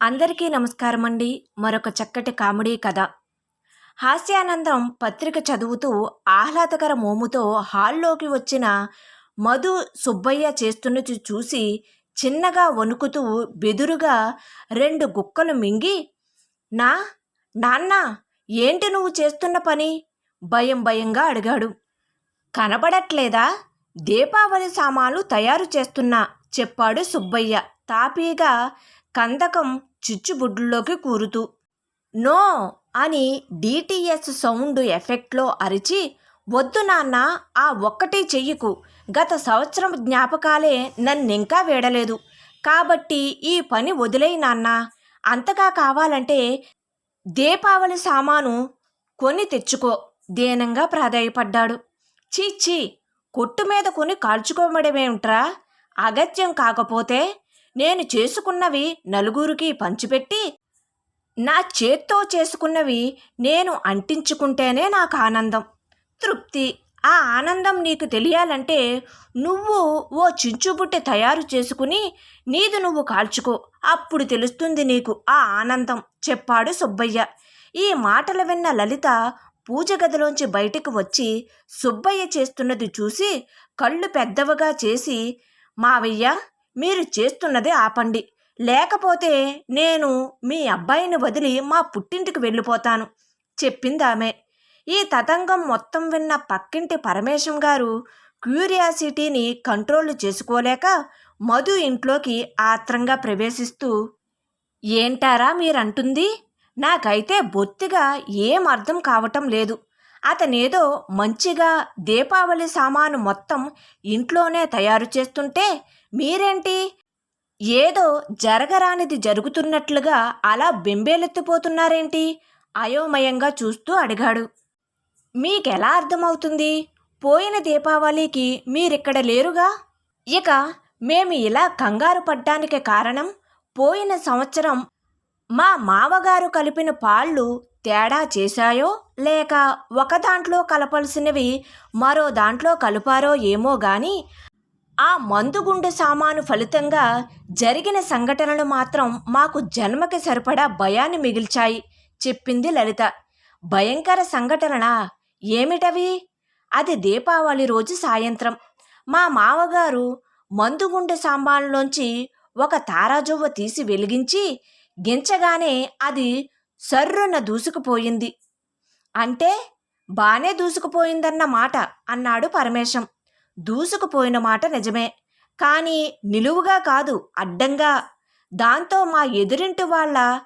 అందరికీ నమస్కారం అండి మరొక చక్కటి కామెడీ కథ. హాస్యానందం పత్రిక చదువుతూ ఆహ్లాదకర మోముతో హాల్లోకి వచ్చిన మధు సుబ్బయ్య చేస్తున్నది చూసి చిన్నగా వణుకుతూ బెదురుగా రెండు గుక్కలు మింగి నా నాన్న ఏంటి నువ్వు చేస్తున్న పని? భయం భయంగా అడిగాడు. కనబడట్లేదా? దీపావళి సామాన్లు తయారు చేస్తున్నా చెప్పాడు సుబ్బయ్య తాపీగా కందకం చిచ్చుబుడ్డులోకి కూరుతూ నో అని డిటిఎస్ సౌండ్ ఎఫెక్ట్లో అరిచి వద్దు నాన్న ఆ ఒక్కటి చెయ్యకు. గత సంవత్సరం జ్ఞాపకాలే నన్నింకా వేడలేదు. కాబట్టి ఈ పని వదిలేయి నాన్న. అంతగా కావాలంటే దీపావళి సామాను కొని తెచ్చుకో దీనంగా ప్రాధాయపడ్డాడు. చీచీ కొట్టు మీద కొని కాల్చుకోవడమేమిట్రా అగత్యం కాకపోతే నేను చేసుకున్నవి నలుగురికి పంచిపెట్టి నా చేత్తో చేసుకున్నవి నేను అంటించుకుంటేనే నాకు ఆనందం. తృప్తి. ఆ ఆనందం నీకు తెలియాలంటే నువ్వు ఓ చించుబుట్టె తయారు చేసుకుని నీది నువ్వు కాల్చుకో. అప్పుడు తెలుస్తుంది నీకు ఆ ఆనందం. చెప్పాడు సుబ్బయ్య. ఈ మాటలు విన్న లలిత పూజ గదిలోంచి బయటికి వచ్చి సుబ్బయ్య చేస్తున్నది చూసి కళ్ళు పెద్దవగా చేసి మావయ్య మీరు చేస్తున్నది ఆపండి. లేకపోతే నేను మీ అబ్బాయిని వదిలి మా పుట్టింటికి వెళ్ళిపోతాను చెప్పింది ఆమె. ఈ తతంగం మొత్తం విన్న పక్కింటి పరమేశం గారు క్యూరియాసిటీని కంట్రోల్ చేసుకోలేక మధు ఇంట్లోకి ఆత్రంగా ప్రవేశిస్తూ ఏంటారా మీరంటుంది? నాకైతే బొత్తిగా ఏం అర్థం కావటం లేదు. అతనేదో మంచిగా దీపావళి సామాను మొత్తం ఇంట్లోనే తయారు చేస్తుంటే మీరేంటి? ఏదో జరగరానిది జరుగుతున్నట్లుగా అలా బెంబేలెత్తిపోతున్నారేంటి? అయోమయంగా చూస్తూ అడిగాడు. మీకెలా అర్థమవుతుంది? పోయిన దీపావళికి మీరిక్కడ లేరుగా? ఇక మేము ఇలా కంగారు పడ్డానికి కారణం పోయిన సంవత్సరం మా మావగారు కలిపిన పాళ్ళు తేడా చేశాయో లేక ఒక దాంట్లో కలపాల్సినవి మరో దాంట్లో కలిపారో ఏమో గాని ఆ మందుగుండు సామాను ఫలితంగా జరిగిన సంఘటనలు మాత్రం మాకు జన్మకి సరిపడా భయాన్ని మిగిల్చాయి చెప్పింది లలిత. భయంకర సంఘటనలా ఏమిటవి? అది దీపావళి రోజు సాయంత్రం. మా మావగారు మందుగుండు సాంబాన్లోంచి ఒక తారాజువ్వ తీసి వెలిగించి గించగానే అది సర్రున దూసుకుపోయింది. అంటే బానే దూసుకుపోయిందన్న మాట అన్నాడు పరమేశం. దూసుకుపోయిన మాట నిజమే. కానీ నిలువుగా కాదు అడ్డంగా. దాంతో మా ఎదురింటి వాళ్ళ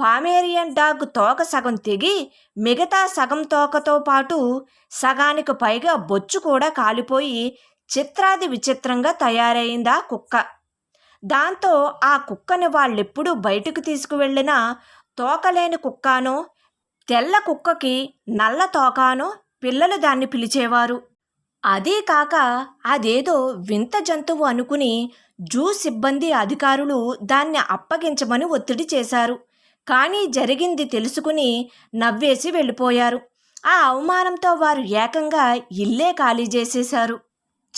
పామేరియన్ డాగ్ తోక సగం తెగి మిగతా సగం తోకతో పాటు సగానికి పైగా బొచ్చు కూడా కాలిపోయి చిత్రాది విచిత్రంగా తయారైందా కుక్క. దాంతో ఆ కుక్కని వాళ్ళెప్పుడూ బయటకు తీసుకువెళ్ళినా తోకలేని కుక్కానో తెల్ల కుక్కకి నల్ల తోకానో పిల్లలు దాన్ని పిలిచేవారు. అదే కాక అదేదో వింత జంతువు అనుకుని జూ సిబ్బంది అధికారులు దాన్ని అప్పగించమని ఒత్తిడి చేశారు. కానీ జరిగింది తెలుసుకుని నవ్వేసి వెళ్ళిపోయారు. ఆ అవమానంతో వారు ఏకంగా ఇల్లే ఖాళీ చేసేశారు.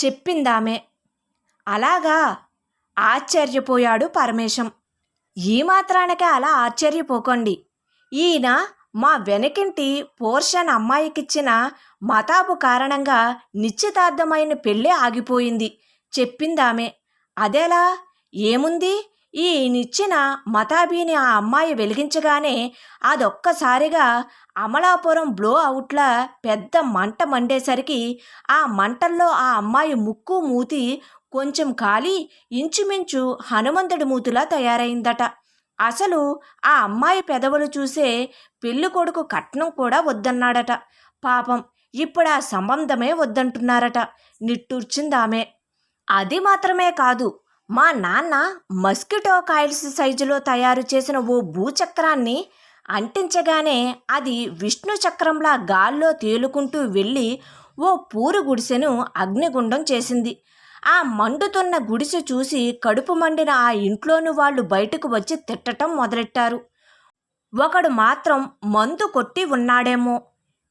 చెప్పిందామె అలాగా? ఆశ్చర్యపోయాడు పరమేశం. ఈ మాత్రానికే అలా ఆశ్చర్యపోకండి. ఈయన మా వెనకింటి పోర్షన్ అమ్మాయికిచ్చిన మతాబు కారణంగా నిశ్చితార్థమైన పెళ్ళే ఆగిపోయింది. చెప్పిందామె అదేలా? ఏముంది? ఈ నిచ్చిన మతాబీని ఆ అమ్మాయి వెలిగించగానే అదొక్కసారిగా అమలాపురం బ్లో అవుట్లా పెద్ద మంట మండేసరికి ఆ మంటల్లో ఆ అమ్మాయి ముక్కు మూతి కొంచెం కాలి ఇంచుమించు హనుమంతుడి మూతులా తయారైందట. అసలు ఆ అమ్మాయి పెదవులు చూసే పెళ్ళి కొడుకు కట్నం కూడా వద్దన్నాడట. పాపం ఇప్పుడు ఆ సంబంధమే వద్దంటున్నారట. నిట్టూర్చిందామె. అది మాత్రమే కాదు మా నాన్న మస్కిటో కాయిల్స్ సైజులో తయారు చేసిన ఓ భూచక్రాన్ని అంటించగానే అది విష్ణు చక్రంలా గాల్లో తేలుకుంటూ వెళ్ళి ఓ పూరు గుడిసెను అగ్నిగుండం చేసింది. ఆ మండుతున్న గుడిసె చూసి కడుపు మండిన ఆ ఇంట్లోని వాళ్ళు బయటకు వచ్చి తిట్టటం మొదలెట్టారు. ఒకడు మాత్రం మందు కొట్టి ఉన్నాడేమో.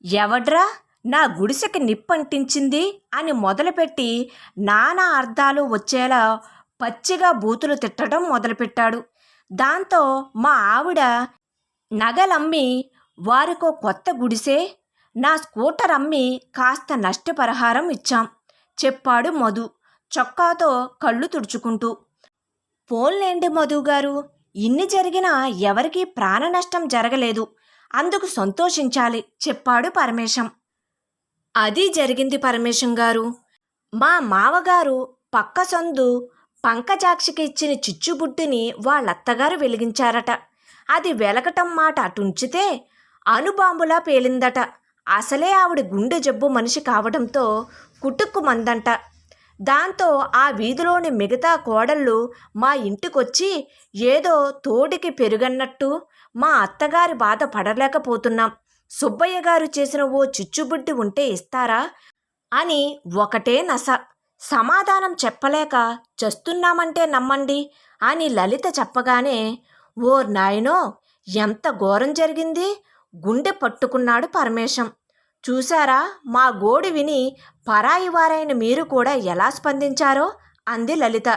ఎవడ్రా? నా గుడిసెకి నిప్పంటించింది అని మొదలుపెట్టి నానా అర్థాలు వచ్చేలా పచ్చిగా బూతులు తిట్టడం మొదలుపెట్టాడు. దాంతో మా ఆవిడ నగలమ్మి వారికో కొత్త గుడిసే నా స్కూటర్ అమ్మి కాస్త నష్టపరిహారం ఇచ్చాం చెప్పాడు మధు. చొక్కాతో కళ్ళు తుడుచుకుంటూ పోన్లేండి మధుగారు ఇన్ని జరిగినా ఎవరికీ ప్రాణ నష్టం జరగలేదు. అందుకు సంతోషించాలి చెప్పాడు పరమేశం. అది జరిగింది పరమేశం గారు. మా మావగారు పక్క సందు పంకజాక్షికి ఇచ్చిన చిచ్చుబుడ్డిని వాళ్ళత్తగారు వెలిగించారట. అది వెలగటం మాట అటుంచితే అణుబాంబులా పేలిందట. అసలే ఆవిడ గుండె జబ్బు మనిషి కావడంతో కుటుక్కుమందంట. దాంతో ఆ వీధిలోని మిగతా కోడళ్ళు మా ఇంటికొచ్చి ఏదో తోడికి పెరుగన్నట్టు మా అత్తగారి బాధ పడలేకపోతున్నాం. సుబ్బయ్య గారు చేసిన ఓ చిచ్చుబుడ్డి ఉంటే ఇస్తారా? అని ఒకటే నస. సమాధానం చెప్పలేక చస్తున్నామంటే నమ్మండి అని లలిత చెప్పగానే ఓ నాయనో ఎంత ఘోరం జరిగింది? గుండె పట్టుకున్నాడు పరమేశం. చూశారా? మా గోడు విని పరాయి వారైన మీరు కూడా ఎలా స్పందించారో? అంది లలిత.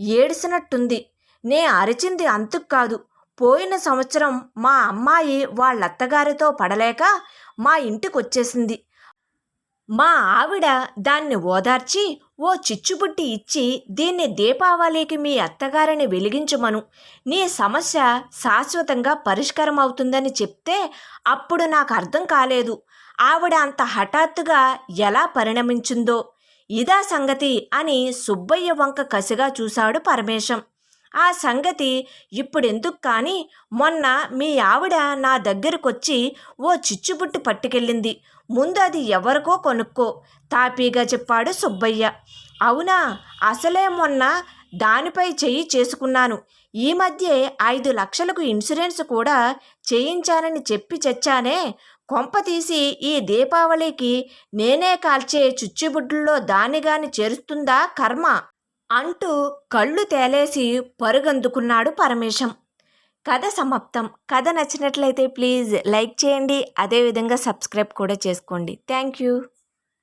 ఏడిసినట్టుంది. నే అరిచింది అంతుకు కాదు. పోయిన సంవత్సరం మా అమ్మాయి వాళ్ళత్తగారితో పడలేక మా ఇంటికొచ్చేసింది. మా ఆవిడ దాన్ని ఓదార్చి ఓ చిచ్చుబుట్టి ఇచ్చి దీన్ని దీపావళికి మీ అత్తగారిని వెలిగించమను. నీ సమస్య శాశ్వతంగా పరిష్కారం అవుతుందని చెప్తే అప్పుడు నాకు అర్థం కాలేదు. ఆవిడ అంత హఠాత్తుగా ఎలా పరిణమించిందో ఇదా సంగతి అని సుబ్బయ్య వంక కసిగా చూశాడు పరమేశం. ఆ సంగతి ఇప్పుడెందుకు కానీ మొన్న మీ ఆవిడ నా దగ్గరకొచ్చి ఓ చిచ్చుబుట్టు పట్టుకెళ్ళింది. ముందు అది ఎవరికో కొనుక్కో తాపీగా చెప్పాడు సుబ్బయ్య. అవునా అసలే మొన్న దానిపై చెయ్యి చేసుకున్నాను. ఈ మధ్య ఐదు లక్షలకు ఇన్సూరెన్స్ కూడా చేయించానని చెప్పి చచ్చానే కొంప తీసి ఈ దీపావళికి నేనే కాల్చే చుచ్చుబుడ్డుల్లో దానిగాని చేరుస్తుందా కర్మ? అంటూ కళ్ళు తేలేసి పరుగందుకున్నాడు పరమేశం. కథ సమాప్తం. కథ నచ్చినట్లయితే ప్లీజ్ లైక్ చేయండి. అదేవిధంగా సబ్స్క్రైబ్ కూడా చేసుకోండి. Thank you.